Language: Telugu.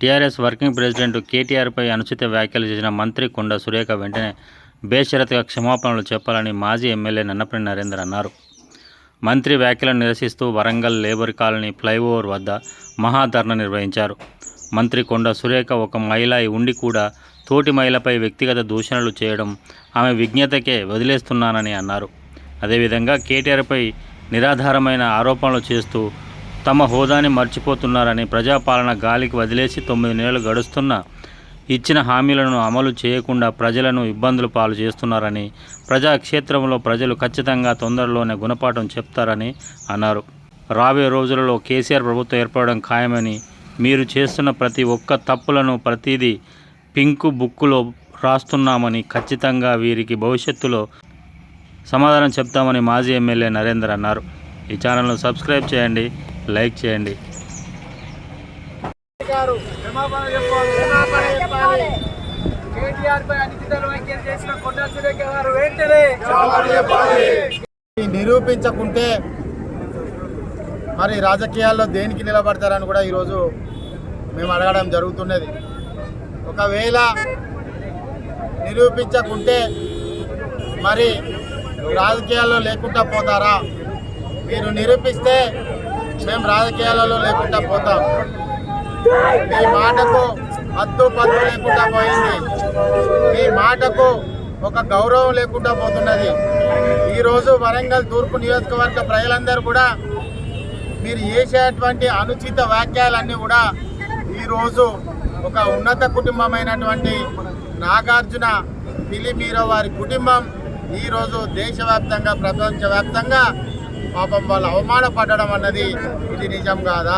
టీఆర్ఎస్ వర్కింగ్ ప్రెసిడెంట్ కేటీఆర్పై అనుచిత వ్యాఖ్యలు చేసిన మంత్రి కొండ సురేఖ వెంటనే బేషరతుగా క్షమాపణలు చెప్పాలని మాజీ ఎమ్మెల్యే నన్నపల్లి నరేందర్ అన్నారు. మంత్రి వ్యాఖ్యలను నిరసిస్తూ వరంగల్ లేబర్ కాలనీ ఫ్లైఓవర్ వద్ద మహాధర్ణ నిర్వహించారు. మంత్రి కొండ సురేఖ ఒక మహిళ అయి ఉండి కూడా తోటి మహిళపై వ్యక్తిగత దూషణలు చేయడం ఆమె విజ్ఞతకే వదిలేస్తున్నానని అన్నారు. అదేవిధంగా కేటీఆర్పై నిరాధారమైన ఆరోపణలు చేస్తూ తమ హోదాని మర్చిపోతున్నారని ప్రజాపాలన గాలికి వదిలేసి తొమ్మిది నెలలు గడుస్తున్నా ఇచ్చిన హామీలను అమలు చేయకుండా ప్రజలను ఇబ్బందులు పాలు చేస్తున్నారని ప్రజాక్షేత్రంలో ప్రజలు ఖచ్చితంగా తొందరలోనే గుణపాఠం చెప్తారని అన్నారు. రాబోయే రోజులలో కేసీఆర్ ప్రభుత్వం ఏర్పడడం ఖాయమని మీరు చేస్తున్న ప్రతి ఒక్క తప్పులను ప్రతిదీ పింకు బుక్కులో రాస్తున్నామని ఖచ్చితంగా వీరికి భవిష్యత్తులో సమాధానం చెప్తామని మాజీ ఎమ్మెల్యే నరేందర్ అన్నారు. ఈ ఛానల్ను సబ్స్క్రైబ్ చేయండి. లైక్ చేయండి. నిరూపించకుంటే మరి రాజకీయాల్లో దేనికి నిలబడతారని కూడా ఈరోజు మేము అడగడం జరుగుతున్నది. ఒకవేళ నిరూపించకుంటే మరి రాజకీయాల్లో లేకుండా పోతారా? మీరు నిరూపిస్తే మేము రాజకీయాలలో లేకుండా పోతాం. మీ మాటకు హద్దు పద్దు లేకుండా పోయింది. మీ మాటకు ఒక గౌరవం లేకుండా పోతున్నది. ఈరోజు వరంగల్ తూర్పు నియోజకవర్గ ప్రజలందరూ కూడా మీరు చేసేటువంటి అనుచిత వ్యాఖ్యలన్నీ కూడా ఈరోజు ఒక ఉన్నత కుటుంబమైనటువంటి నాగార్జున పిలిమీర వారి కుటుంబం ఈరోజు దేశవ్యాప్తంగా ప్రపంచవ్యాప్తంగా పాపం వాళ్ళు అవమానపడడం అన్నది ఇది నిజం కాదా?